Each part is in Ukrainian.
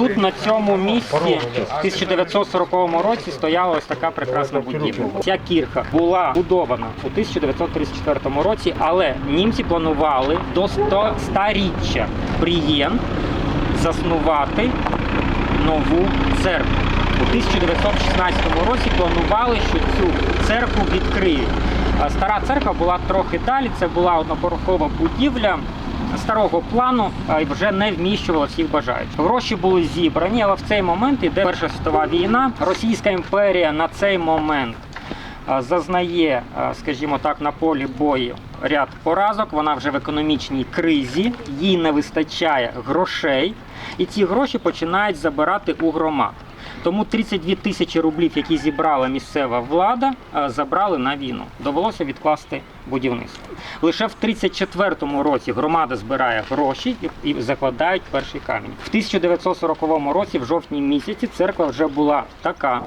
тут на цьому місці в 1940 році стояла ось така прекрасна будівля. Ця кірха була будована у 1934 році, але німці планували до 100 старіччя Брієн заснувати нову церкву. У 1916 році планували, що цю церкву відкриють. Стара церква була трохи далі. Це була однопорохова будівля старого плану, вже не вміщувала всіх бажаючих. Гроші були зібрані, але в цей момент іде Перша світова війна. Російська імперія на цей момент зазнає, скажімо так, на полі бою ряд поразок. Вона вже в економічній кризі, їй не вистачає грошей, і ці гроші починають забирати у громад. Тому 32 тисячі рублів, які зібрала місцева влада, забрали на війну. Довелося відкласти будівництво. Лише в 34-му році громада збирає гроші і закладають перший камінь. В 1940 році, в жовтні місяці, церква вже була така.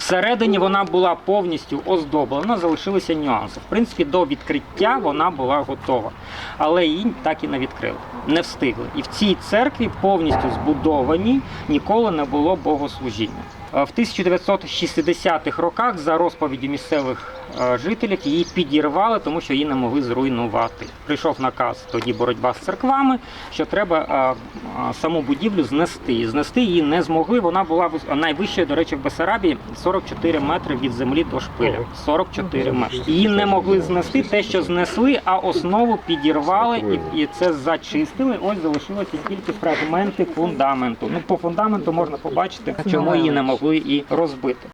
Всередині вона була повністю оздоблена, залишилися нюанси. В принципі, до відкриття вона була готова, але її так і не відкрили, не встигли. І в цій церкві повністю збудовані ніколи не було богослужіння. Е, В 1960-х роках, за розповіддю місцевих е, жителів, її підірвали, тому що її не могли зруйнувати. Прийшов наказ тоді боротьба з церквами, що треба е, саму будівлю знести. І Знести її не змогли. Вона була найвищою, до речі, в Бесарабії 44 метри від землі до шпиля. 44 метри. Її не могли знести. Те, що знесли, а основу підірвали і, це зачистили. Ось залишилося тільки фрагменти фундаменту. Ну по фундаменту можна побачити, чому її не могли і розбити.